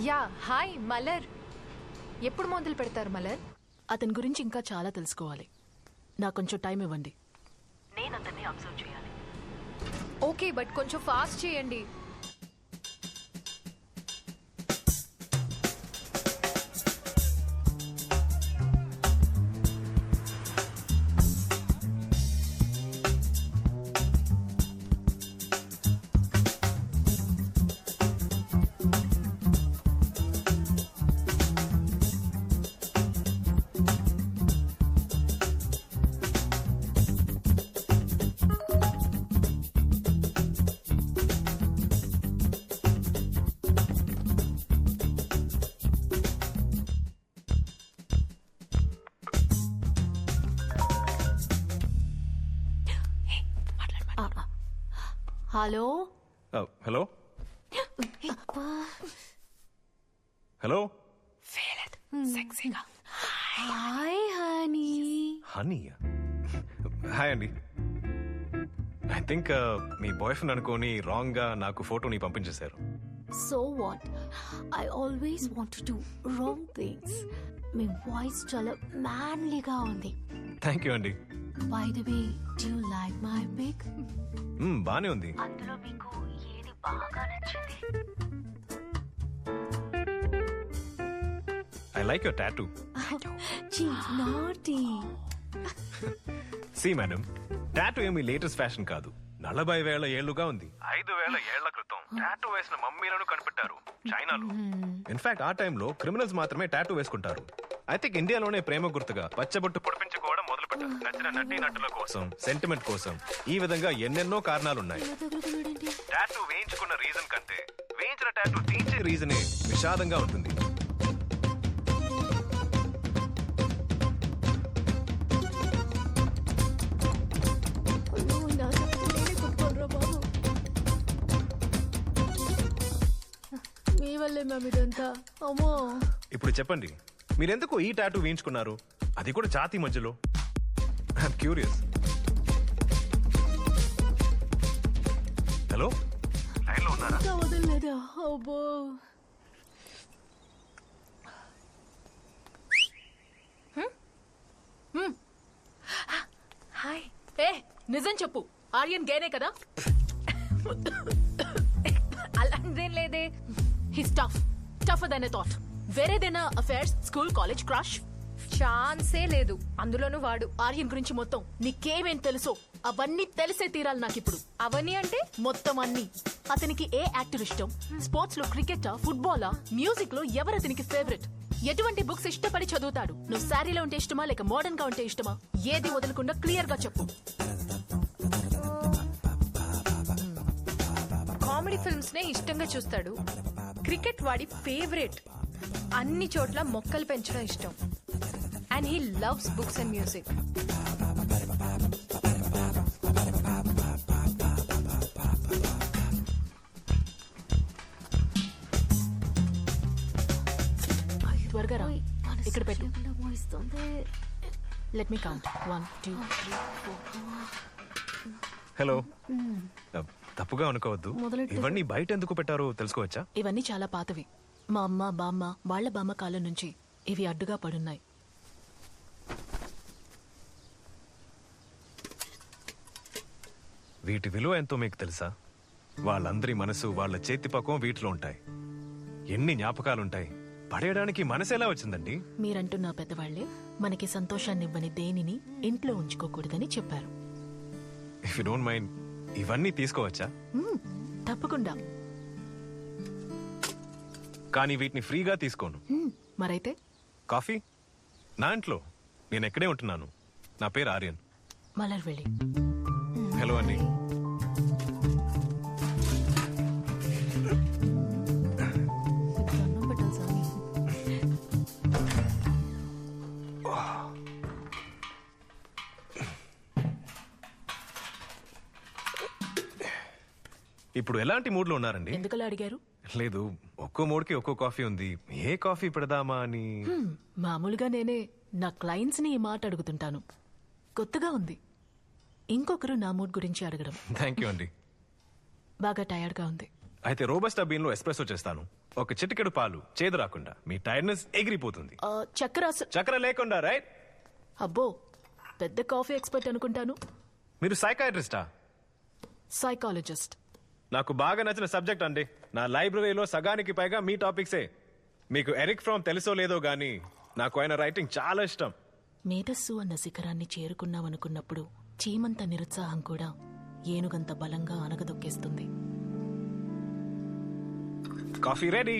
Yeah hi Malar. ఎప్పుడు మొదలు పెడతారు మలర్? అతని గురించి ఇంకా చాలా తెలుసుకోవాలి. నాకు కొంచెం టైం ఇవ్వండి. ఓకే బట్ కొంచెం ఫాస్ట్ చేయండి. Hello? Hello hello hi honey honey hi అండి ఐ థింక్ మీ బాయ్ ఫ్రెండ్ అనుకోని రాంగ్గా నాకు ఫోటోని పంపించేశారు. So what I always want to wrong things me voice చాలా మ్యాన్లీగా ఉంది. థ్యాంక్ యూ అండి by the way do like my pic మ్మ్, బానే ఉంది. అందులో మీకు ఏది బాగా నచ్చింది? ఐ లైక్ యువర్ టాటూ చీ నాటీ. సి మేడం టాటూ ఏమి లేటెస్ట్ ఫ్యాషన్ కాదు. నలభై వేల ఏళ్ళుగా ఉంది. ఐదు వేల ఏళ్ళ క్రితం టాటూ వేసిన మమ్మీలను కనిపెట్టారు చైనాలో. ఇన్ఫాక్ట్ ఆ టైంలో క్రిమినల్స్ మాత్రమే టాటూ వేసుకుంటారు. ఐ థింక్ ఇండియాలోనే ప్రేమ గుర్తుగా పచ్చబొట్టు మొదలు పెట్టారు నచ్చిన నటీ నటుల కోసం సెంటిమెంట్ కోసం ఈ విధంగా ఎన్నెన్నో కారణాలున్నాయి. టాటూ వేయించుకున్న రీజన్ కంటే వేయించిన టాటూ తీర్చే రీజనే విషాదంగా ఉంటుంది. మీ వల్లే మ్యామ్ ఇదంతా అమ్మో. ఇప్పుడు చెప్పండి మీరెందుకు ఈ టాటూ వేయించుకున్నారు? అది కూడా ఛాతీ మధ్యలో. క్యూరియస్ హలో లైన్లో ఉన్నారా? వదలలేదా? అబ్బో హాయ్. ఏ నిజం చెప్పు. ఆర్యన్ గేనే కదా? అలాంటిదేం లేదే. His tough tough then I thought వేరేదైనా affairs school college crush ఛాన్సే లేదు. అందులోనూ వాడు ఆర్యన్ గురించి మొత్తం నీకేమేం తెలుసో అవన్నీ తెలిసే తీరాలి నాకు ఇప్పుడు అవన్నీ అంటే మొత్తం అన్ని. అతనికి ఏ యాక్టర్ ఇష్టం? స్పోర్ట్స్లో క్రికెటా? ఫుట్బాలా? మ్యూజిక్లో ఎవరు అతనికి ఫేవరెట్? ఎటువంటి బుక్స్ ఇష్టపడి చదువుతాడు? నువ్వు శారీలో ఉంటే ఇష్టమా? లేక మోడర్న్గా ఉంటే ఇష్టమా? ఏది వదలకుండా క్లియర్గా చెప్పు. కామెడీ ఫిల్మ్స్ నే ఇష్టంగా చూస్తాడు. క్రికెట్ వాడి ఫేవరెట్. అన్ని చోట్ల మొక్కలు పెంచడం ఇష్టం. And he loves books and music త్వరగా రా. ఇక్కడ పెట్టు. Let me count one two hello తప్పుగా అనుకోవద్దు. ఇవన్నీ బయట ఎందుకు పెట్టారో తెలుసుకోవచ్చా? ఇవన్నీ చాలా పాతవి. మా అమ్మ బామ్మ వాళ్ళ బామ్మ కాలం నుంచి ఇవి అడ్డుగా పడున్నాయి. వీటి విలువ ఎంతో మీకు తెలుసా? వాళ్ళందరి మనసు వాళ్ళ చేతి పకం వీటిలో ఉంటాయి. ఎన్ని జ్ఞాపకాలుంటాయి. పడేయడానికి మనసు ఎలా వచ్చిందండి? మీరంటున్న పెద్దవాళ్ళే మనకి సంతోషాన్నివ్వని దేనిని ఇంట్లో ఉంచుకోకూడదని చెప్పారు. ఇఫ్ యు డోంట్ మైండ్ ఇవన్నీ తీసుకోవచ్చా? మ్మ్, తప్పకుండా. కానీ వీటిని ఫ్రీగా తీసుకోను. మ్మ్, మరైతే? కాఫీ? నా ఇంట్లో. నేను ఎక్కడే ఉంటున్నాను. నా పేరు ఆర్యన్. మలర్ వెళ్ళి హలో అండి. ఇప్పుడు ఎలాంటి మూడ్లో ఉన్నారండి? ఎందుకలా అడిగారు? లేదు ఒక్కో మూడ్కి ఒక్కో కాఫీ ఉంది. ఏ కాఫీ పెడదామా అని? మామూలుగా నేనే నా క్లయింట్స్ని ఈ మాట అడుగుతుంటాను. కొత్తగా ఉంది. ఇంకొకరు నా మూడ్ గురించి అడగడం. థ్యాంక్ యూ అండి. బాగా టయర్డ్గా ఉంది. అయితే రోబస్టా బీన్లో ఎస్ప్రెసో చేస్తాను. ఒక చిటికెడు పాలు చేదు రాకుండా. మీ టైర్డ్నెస్ ఎగిరిపోతుంది. ఆ, చక్కెర అస- చక్కెర లేకుండా రైట్ అబ్బో పెద్ద కాఫీ ఎక్స్పర్ట్ అనుకుంటాను. మీరు సైకాట్రిస్టా సైకాలజిస్ట్ నాకు బాగా నచ్చిన సబ్జెక్ట్ అండి. నా లైబ్రరీలో సగానికి పైగా మీ టాపిక్సే మీకు ఎరిక్ ఫ్రామ్ తెలుసో లేదో గానీ నాకు ఆయన రైటింగ్ చాలా ఇష్టం. మేధస్సు అన్న శిఖరాన్ని చేరుకున్నామనుకున్నప్పుడు చీమంత నిరుత్సాహం కూడా ఏనుగంత బలంగా అనగదొక్కేస్తుంది కాఫీ రెడీ.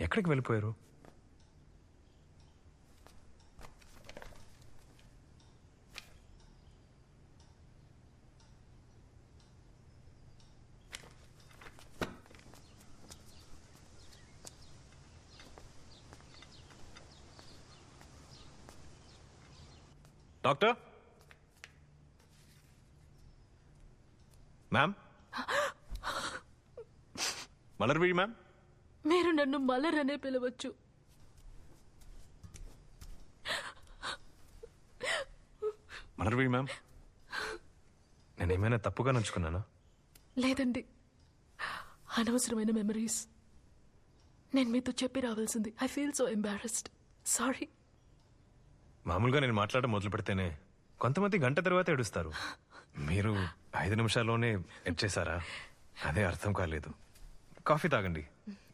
ఎక్కడికి వెళ్ళిపోయారు? డాక్టర్ మ్యామ్ మలర్బీ మ్యామ్ మీరు నన్ను మలర్ అనే పిలవచ్చు. మలర్బీ మ్యామ్ నేను ఏమైనా తప్పుగా నచ్చుకున్నానా లేదండి. అనవసరమైన మెమరీస్ నేను మీతో చెప్పి రావాల్సింది. I feel so embarrassed sorry మామూలుగా నేను మాట్లాడడం మొదలు పెడితేనే కొంతమంది గంట తర్వాత ఏడుస్తారు. మీరు ఐదు నిమిషాల్లోనే ఎడ్చేశారా? అదే అర్థం కాలేదు. కాఫీ తాగండి.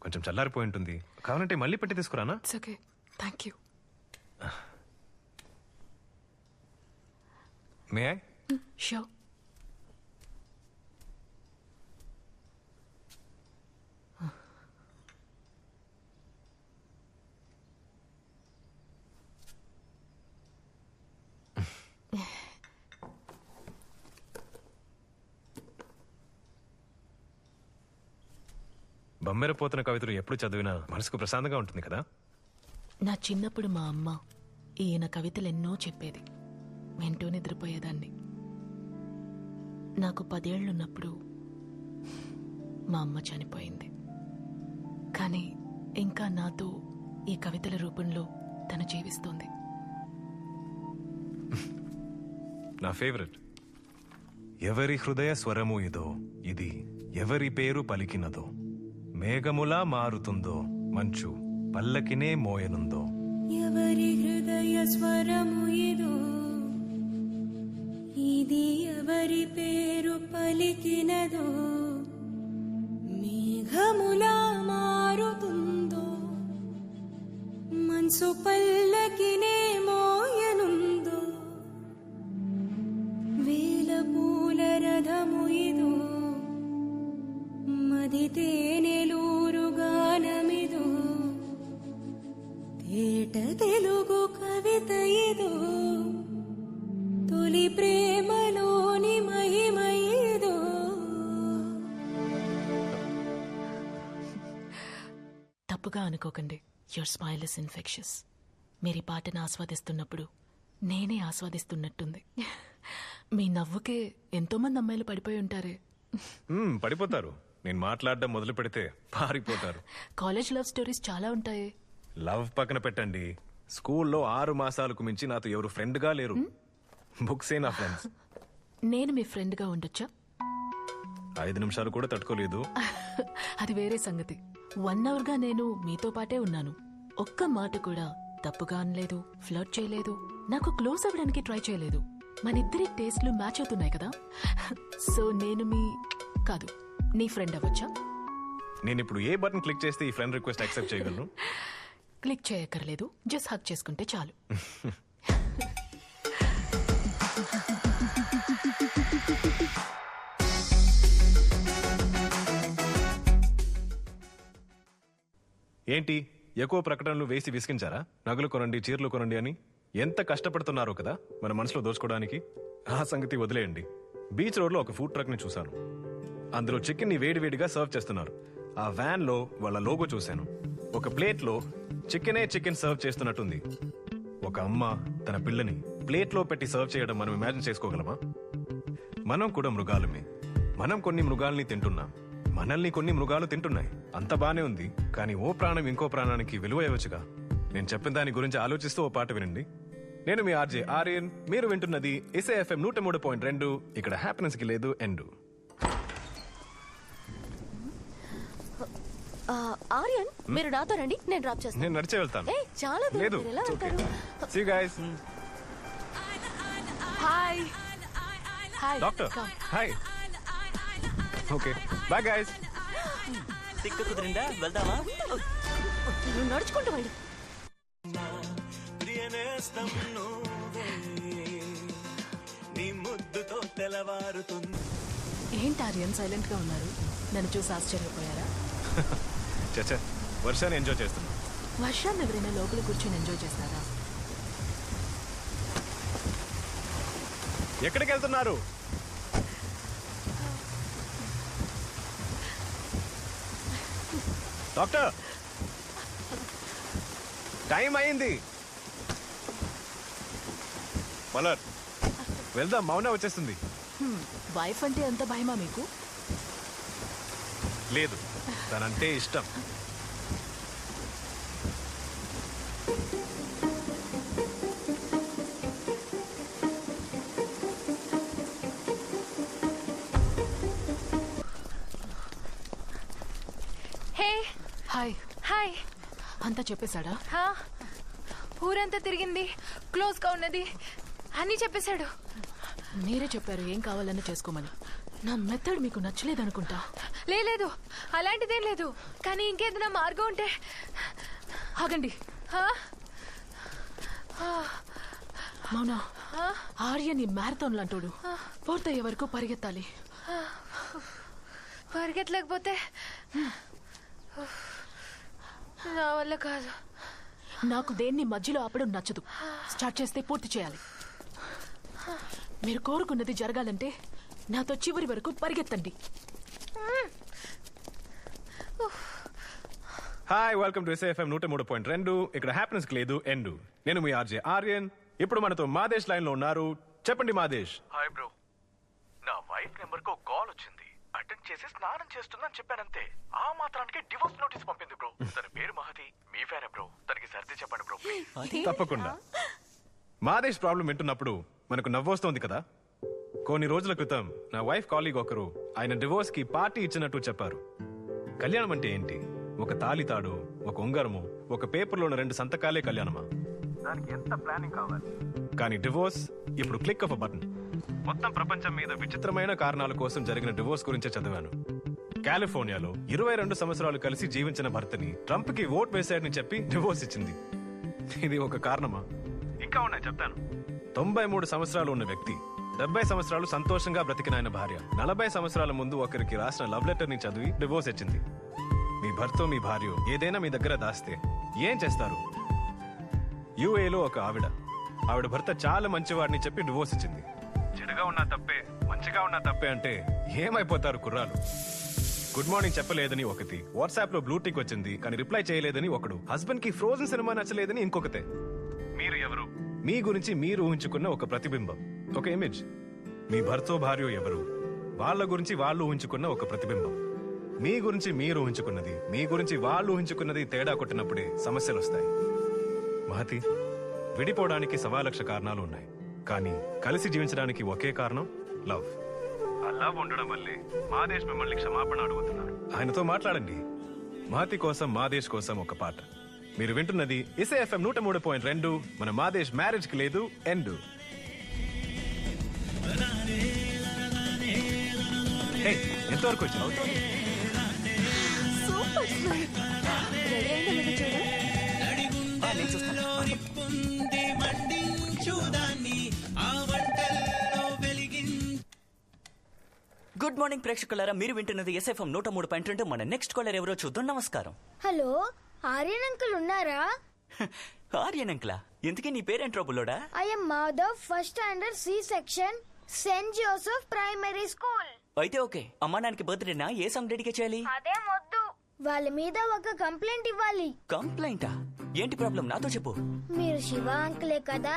కొంచెం చల్లారిపోయి ఉంటుంది. కావాలంటే మళ్ళీ పెట్టి తీసుకురానా? Okay thank you may I show బొమ్మెరపోతున్న కవితలు ఎప్పుడు చదివినా మనసుకు ప్రశాంతంగా ఉంటుంది కదా? నా చిన్నప్పుడు మా అమ్మ ఈయన కవితలెన్నో చెప్పేది. వింటూ నిద్రపోయేదాన్ని. నాకు పదేళ్ళున్నప్పుడు మా అమ్మ చనిపోయింది. కానీ ఇంకా నాతో ఈ కవితల రూపంలో తను జీవిస్తోంది. నా ఫేవరెట్. ఎవరి హృదయ స్వరము ఇదో ఇది ఎవరి పేరు పలికినదో మేఘములా మారుతుందో మంచు పల్లకినే మోయనుందో. ఎవరి హృదయ స్వరము ఇదో ఇది ఎవరి పేరు పలికినదో మేఘములా మారుతుందో మనసు పల్లకినే పూల రథము ఇదో మది తేట తెలుగు కవిత ఇదో. తొలి ప్రేమలోని మహిమ ఇదో. తప్పుగా అనుకోకండి. యువర్ స్మైల్ ఇస్ ఇన్ఫెక్షస్ మీరు ఈ పాటను ఆస్వాదిస్తున్నప్పుడు నేనే ఆస్వాదిస్తున్నట్టుంది. మీ నవ్వుకే ఎంతోమంది అమ్మాయిలు పడిపోయి ఉంటారే. మ్మ్, పడిపోతారు. నేను మాట్లాడడం మొదలు పెడితే పారిపోతారు. కాలేజ్ లవ్ స్టోరీస్ చాలా ఉంటాయి. లవ్ పక్కన పెట్టండి. స్కూల్లో ఆరు మాసాలకు మించి నాతో ఎవరు ఫ్రెండ్గా లేరు బుక్సే నా ఫ్రెండ్స్ నేను మీ ఫ్రెండ్గా ఉండొచ్చా? ఐదు నిమిషాలు కూడా తట్టుకోలేదు. అది వేరే సంగతి. వన్ అవర్గా నేను మీతో పాటే ఉన్నాను. ఒక్క మాట కూడా తప్పుగా అనలేదు ఫ్లర్ట్ చేయలేదు. నాకు క్లోజ్ అవ్వడానికి ట్రై చేయలేదు. మన ఇద్దరి టేస్ట్లు మ్యాచ్ అవుతున్నాయి కదా. సో నేను మీ కాదు నీ ఫ్రెండ్ అవ్వచ్చా? నేను ఇప్పుడు ఏ బటన్ క్లిక్ చేస్తే ఈ ఫ్రెండ్ రిక్వెస్ట్ యాక్సెప్ట్ చేయగలను? క్లిక్ చేయక్కర్లేదు జస్ట్ హక్ చేసుకుంటే చాలు. ఏంటి ఎక్కువ ప్రకటనలు వేసి విసిగించారా? నగలు కొనండి చీరలు కొనండి అని? ఎంత కష్టపడుతున్నారో కదా మన మనసులో దోచుకోవడానికి. ఆ సంగతి వదిలేయండి. బీచ్ రోడ్లో ఒక ఫుడ్ ట్రక్ని చూశాను. అందులో చికెన్ని వేడివేడిగా సర్వ్ చేస్తున్నారు. ఆ వ్యాన్లో వాళ్ళ లోగో చూశాను. ఒక ప్లేట్లో చికెనే చికెన్ సర్వ్ చేస్తున్నట్టుంది. ఒక అమ్మ తన పిల్లని ప్లేట్లో పెట్టి సర్వ్ చేయడం మనం ఇమాజిన్ చేసుకోగలమా? మనం కూడా మృగాలమే. మనం కొన్ని మృగాల్ని తింటున్నాం. మనల్ని కొన్ని మృగాలు తింటున్నాయి. అంత బానే ఉంది. కానీ ఓ ప్రాణం ఇంకో ప్రాణానికి విలువ ఇవ్వచ్చుగా. నేను చెప్పిన దాని గురించి ఆలోచిస్తూ ఓ పాట వినండి. నేను మీ ఆర్జే ఆర్యన్. మీరు వింటున్నది ఇసే ఎఫ్ఎం నూట మూడు పాయింట్ రెండు. ఇక్కడ హ్యాపీనెస్కి లేదు ఎండు. ఆ, ఆర్యన్ మీరు నాతో రండి నేను డ్రాప్ చేస్తాను. నేను నడిచే వెళ్తాను. ఏ చాలా దూరం లేదు మీరు ఎలా వెళ్తారు see guys hi hi doctor hi okay bye guys తిక్క కుదిరిందా వెళ్దామా? నువ్వు నడుచుకుంటూ వెళ్ళు. నువ్వే నీ ముద్దుతో తెల్లవారుతుంది. ఏంటి ఆర్యన్ సైలెంట్గా ఉన్నారు? నన్ను చూసి ఆశ్చర్యపోయారా? చచ్చా వర్షాన్ని ఎంజాయ్ చేస్తున్నా. వర్షాన్ని ఎవరైనా లోపల కూర్చొని ఎంజాయ్ చేస్తారా? ఎక్కడికి వెళ్తున్నారు డాక్టర్! టైం అయింది. మలర్ వెళ్దాం మౌన వచ్చేస్తుంది. వైఫ్ అంటే ఎంత భయమా మీకు? లేదు తనంటే ఇష్టం. హే. హాయ్. హాయ్. అంతా చెప్పేశాడా? హా. ఊరంతా తిరిగింది. క్లోజ్గా ఉన్నది. అన్నీ చెప్పేశాడు. మీరే చెప్పారు ఏం కావాలన్నా చేసుకోమని. నా మెథడ్ మీకు నచ్చలేదనుకుంటా. లే, లేదు అలాంటిదేం లేదు. కానీ ఇంకేదైనా మార్గం ఉంటే. ఆగండి? మౌనా ఆర్యన్ మ్యారథాన్ లాంటోడు. పూర్తయ్యే వరకు పరిగెత్తాలి. పరిగెత్తలేకపోతే నా వల్ల కాదు. నాకు దేన్ని మధ్యలో ఆపడం నచ్చదు. స్టార్ట్ చేస్తే పూర్తి చేయాలి. మీరు కోరుకున్నది జరగాలంటే నాతో చివరి వరకు పరిగెత్తండి. హాయ్ వెల్కమ్ టు ఎస్ఏఎఫ్ఎం నూట మూడు పాయింట్ రెండు. ఇక్కడ హ్యాపీనెస్ లేదు ఎండు నేను మీ ఆర్జే ఆర్యన్. ఇప్పుడు మనతో మాదేశ్ లైన్లో ఉన్నారు. చెప్పండి మాదేశ్. హాయ్ బ్రో నా వైఫ్ నెంబర్కు కాల్ వచ్చింది. అటెండ్ చేసి స్నానం చేస్తుందని చెప్పానంతే. ఆ మాత్రానికి డివోర్స్ నోటీస్ పంపింది బ్రో తన పేరు మహతి మీ ఫ్యానే బ్రో తనకి సర్ది చెప్పండి బ్రో తప్పకుండా. మాదేశ్ ప్రాబ్లం వింటున్నప్పుడు మనకు నవ్వొస్తోంది కదా. కొన్ని రోజుల క్రితం నా వైఫ్ కాలీగ్ ఒకరు ఆయన డివోర్స్కి పార్టీ ఇచ్చినట్టు చెప్పారు. కళ్యాణం అంటే ఏంటి? ఒక తాళి తాడు ఒక ఉంగరము ఒక పేపర్లో ఉన్న రెండు సంతకాలే కళ్యాణమా? దానికి ఎంత ప్లానింగ్ కావాలి? కానీ డివోర్స్ ఇప్పుడు క్లిక్ ఆఫ్ బటన్. మొత్తం ప్రపంచం మీద విచిత్రమైన కారణాల కోసం జరిగిన డివోర్స్ గురించే చదివాను. కాలిఫోర్నియాలో ఇరవై రెండు సంవత్సరాలు కలిసి జీవించిన భర్తని ట్రంప్కి ఓట్ వేశాడని చెప్పి డివోర్స్ ఇచ్చింది. ఇది ఒక కారణమా? ఇంకా ఉన్నాయి చెప్తాను. తొంభై మూడు సంవత్సరాలు ఉన్న వ్యక్తి డెబ్బై సంవత్సరాలు సంతోషంగా బ్రతికిన ఆయన భార్య నలభై సంవత్సరాల ముందు ఒకరికి రాసిన లవ్ లెటర్ని చదివి డివోర్స్ ఇచ్చింది. మీ భర్త మీ భార్య ఏదైనా మీ దగ్గర దాస్తే ఏం చేస్తారు? యుఏలో ఒక ఆవిడ. ఆవిడ భర్త చాలా మంచివాడిని చెప్పి డివోర్స్ ఇచ్చింది. చెడుగా ఉన్నా తప్పే మంచిగా ఉన్నా తప్పే అంటే ఏమైపోతారు కుర్రాలు? గుడ్ మార్నింగ్ చెప్పలేదని ఒకటి వాట్సాప్లో బ్లూటిక్ వచ్చింది కానీ రిప్లై చేయలేదని ఒకడు హస్బెండ్కి ఫ్రోజన్ సినిమా నచ్చలేదని ఇంకొకతే. మీ గురించి మీరు ఊహించుకున్న ఒక ప్రతిబింబం ఒక ఇమేజ్ మీ భర్తో భార్య ఎవరు? వాళ్ళ గురించి వాళ్ళు ఊహించుకున్న ఒక ప్రతిబింబం. మీ గురించి మీరు ఊహించుకున్నది మీ గురించి వాళ్ళు ఊహించుకున్నది తేడా కొట్టినప్పుడే సమస్యలు వస్తాయి. మహతి విడిపోవడానికి సవా లక్ష కారణాలు ఉన్నాయి. కానీ కలిసి జీవించడానికి ఒకే కారణం లవ్. ఆ లవ్ ఉండడం వల్లే మాదేశ్ మిమ్మల్ని క్షమాపణ అడుగుతున్నారు ఆయనతో మాట్లాడండి. మహతి కోసం మాదేశ్ కోసం ఒక పాట. మీరు వింటున్నది ఇసే ఎఫ్ఎం నూట మూడు పాయింట్ రెండు. మన మాదేశ్ మ్యారేజ్కి లేదు ఎండు. ఎంతవరకు సూపర్ గుడ్ మార్నింగ్ ప్రేక్షకులారా మీరు వింటున్నది ఎస్ఎఫ్ఎం నూట మూడు పాయింట్ రెండు. మన నెక్స్ట్ కాలర్ ఎవరో చూద్దాం. నమస్కారం. హలో ఆర్యన్ అంకుల్ ఉన్నారా ఆర్యన్ అంకులా ఎందుకే నీ పేరేంట్రో బుల్లోడా? I'm Madhav first standard C section Saint Joseph primary school. అయితే ఓకే. అమ్మా నాన్నకి బర్త్డేనా? ఏ సాంగ్ డెడికేట్ చేయాలి? అదే మొద్దు వాళ్ళ మీద ఒక కంప్లైంట్ ఇవ్వాలి. కంప్లైంటా? ఏంటి ప్రాబ్లం? నాతో చెప్పు. మీరు శివ అంకులే కదా?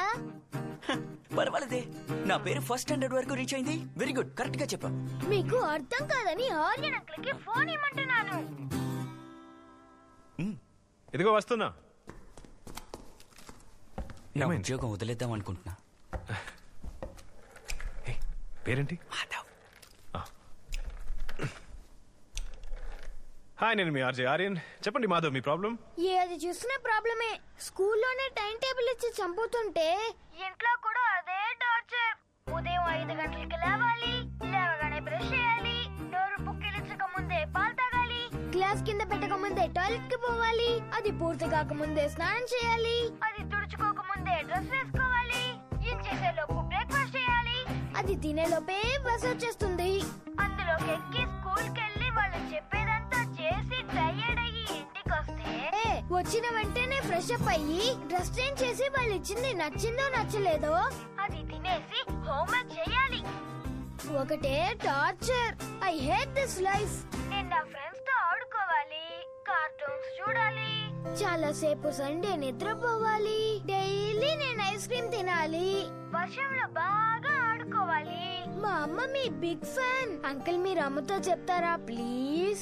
పర్వాలేదే. నా పేరు ఫస్ట్ స్టాండర్డ్ వరకు రీచ్ అయింది. Very good. కరెక్ట్గా చెప్పా మీకు అర్థం కాదని ఆర్యన్ అంకుల్కి ఫోన్ ఇమ్మంటున్నాను. ఇదిగో వస్తున్నా. నా ఏమైంది? ఉద్యోగం వదిలేద్దాం అనుకుంటున్నా. పేరేంటి? మాధవ్. హాయ్ నేను మీ ఆర్జే ఆర్యన్. చెప్పండి మాధవ్ మీ ప్రాబ్లం? ఏది చూసిన ప్రాబ్లమే. స్కూల్లోనే టైం టేబుల్ ఇచ్చి చంపుతుంటే ఇంట్లో కూడా అదే టార్చర్. ఉదయం ఐదు గంటలకి టాయిలెట్కి పోవాలి. అది పూర్తి కాక ముందే స్నానం చేయాలి. అది తుడుచుకోక ముందే డ్రెస్ వేసుకోవాలి. ఏం చేసే లోపు బ్రేక్ఫాస్ట్ చేయాలి. అది తినే లోపే బస్ వచ్చేస్తుంది. అందులోకి ఎక్కి స్కూల్ కెళ్ళి వాళ్ళు చెప్పేదంతా చేసి టైర్డ్ అయ్యి ఇంటికి వస్తే వచ్చిన వెంటనే ఫ్రెష్ అప్ అయ్యి డ్రెస్ చేంజ్ చేసి వాళ్ళు ఇచ్చింది నచ్చిందో నచ్చలేదో అది తినేసి హోంవర్క్ చేయాలి. ఒకటే torture I hate this life చాలా సేపు సండే నిద్రపోవాలి. డైలీ నేను ఐస్ క్రీమ్ తినాలి. వర్షంలో బాగా ఆడుకోవాలి. మా అమ్మ మీ బిగ్ ఫ్యాన్. అంకుల్ మీరు అమ్మతో చెప్తారా? ప్లీజ్.